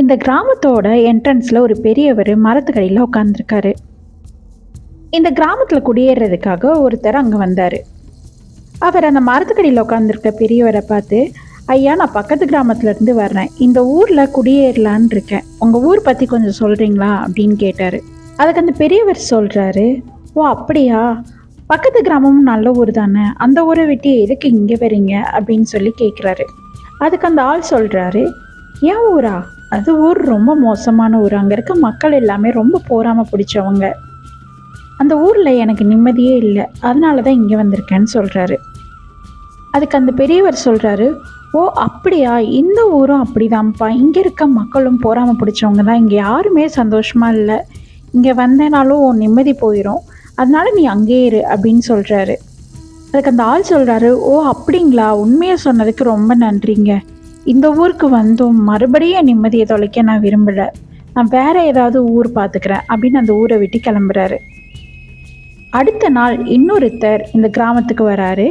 இந்த கிராமத்தோட என்ட்ரன்ஸில் ஒரு பெரியவர் மரத்துக்கடியில் உட்காந்துருக்காரு இந்த கிராமத்தில் குடியேறதுக்காக ஒருத்தர் அங்கே வந்தார். அவர் அந்த மரத்துக்கடியில் உட்காந்துருக்க பெரியவரை பார்த்து ஐயா நான் பக்கத்து கிராமத்துலேருந்து வர்றேன். இந்த ஊரில் குடியேறலான்னு இருக்கேன். உங்கள் ஊர் பற்றி கொஞ்சம் சொல்கிறீங்களா அப்படின்னு கேட்டார். அதுக்கு அந்த பெரியவர் சொல்கிறாரு ஓ அப்படியா? பக்கத்து கிராமமும் நல்ல ஊர் தானே? அந்த ஊரை விட்டு எதுக்கு இங்கே வரீங்க அப்படின்னு சொல்லி கேட்குறாரு அதுக்கு அந்த ஆள் சொல்கிறாரு ஏன் ஊரா? அது ஊர் ரொம்ப மோசமான ஊர். அங்கே இருக்க மக்கள் எல்லாமே ரொம்ப போராமல் பிடிச்சவங்க. அந்த ஊரில் எனக்கு நிம்மதியே இல்லை. அதனால தான் இங்கே வந்திருக்கேன்னு சொல்கிறாரு அதுக்கு அந்த பெரியவர் சொல்கிறாரு ஓ அப்படியா? இந்த ஊரும் அப்படிதான்ப்பா. இங்கே இருக்க மக்களும் போராமல் பிடிச்சவங்க தான். இங்கே யாருமே சந்தோஷமாக இல்லை. இங்கே வந்தேனாலும் உன் நிம்மதி போயிடும் அதனால நீ அங்கேயே இரு அப்படின்னு சொல்கிறாரு அதுக்கு அந்த ஆள் சொல்கிறாரு ஓ அப்படிங்களா? உண்மையை சொன்னதுக்கு ரொம்ப நன்றிங்க. இந்த ஊருக்கு வந்தும் மறுபடியும் என் நிம்மதியை தொலைக்க நான் விரும்பலை. நான் வேற ஏதாவது ஊர் பார்த்துக்கிறேன் அப்படின்னு அந்த ஊரை விட்டு கிளம்புறாரு. அடுத்த நாள் இன்னொருத்தர் இந்த கிராமத்துக்கு வராரு.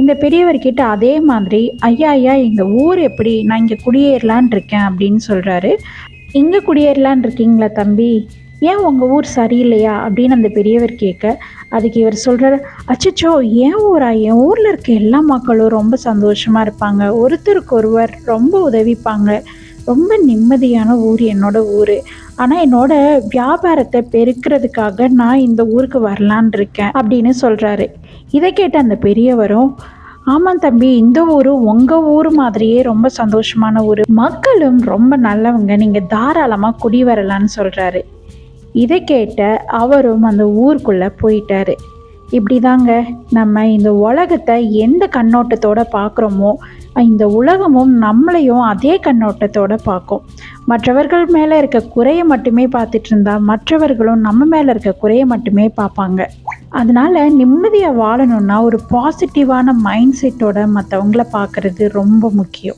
இந்த பெரியவர்கிட்ட அதே மாதிரி ஐயா ஐயா எங்கள் ஊர் எப்படி? நான் இங்கே குடியேறலான் இருக்கேன் அப்படின்னு சொல்கிறாரு இங்கே குடியேறலான் இருக்கீங்களா தம்பி? ஏன் உங்கள் ஊர் சரியில்லையா? அப்படின்னு அந்த பெரியவர் கேட்க அதுக்கு இவர் சொல்கிறாரு அச்சச்சோ ஏன் ஊரா? என் ஊரில் இருக்க எல்லா மக்களும் ரொம்ப சந்தோஷமாக இருப்பாங்க. ஒருத்தருக்கு ஒருவர் ரொம்ப உதவிப்பாங்க. ரொம்ப நிம்மதியான ஊர் என்னோட ஊர். ஆனால் என்னோட வியாபாரத்தை பெருக்கிறதுக்காக நான் இந்த ஊருக்கு வரலான் இருக்கேன் அப்படின்னு சொல்கிறாரு இதை கேட்ட அந்த பெரியவரும் ஆமாம் தம்பி இந்த ஊர் உங்கள் ஊர் மாதிரியே ரொம்ப சந்தோஷமான ஊர். மக்களும் ரொம்ப நல்லவங்க. நீங்கள் தாராளமாக குடி வரலான்னு சொல்கிறாரு இதை கேட்ட அவரும் அந்த ஊருக்குள்ளே போயிட்டாரு. இப்படி தாங்க நம்ம இந்த உலகத்தை எந்த கண்ணோட்டத்தோட பார்க்குறோமோ இந்த உலகமும் நம்மளையும் அதே கண்ணோட்டத்தோட பார்க்கும் மற்றவர்கள் மேலே இருக்க குறையை மட்டுமே பார்த்துட்டு இருந்தா மற்றவர்களும் நம்ம மேலே இருக்க குறையை மட்டுமே பார்ப்பாங்க. அதனால நிம்மதியாக வாழணும்னா ஒரு பாசிட்டிவான மைண்ட் செட்டோட மற்றவங்கள பார்க்குறது ரொம்ப முக்கியம்.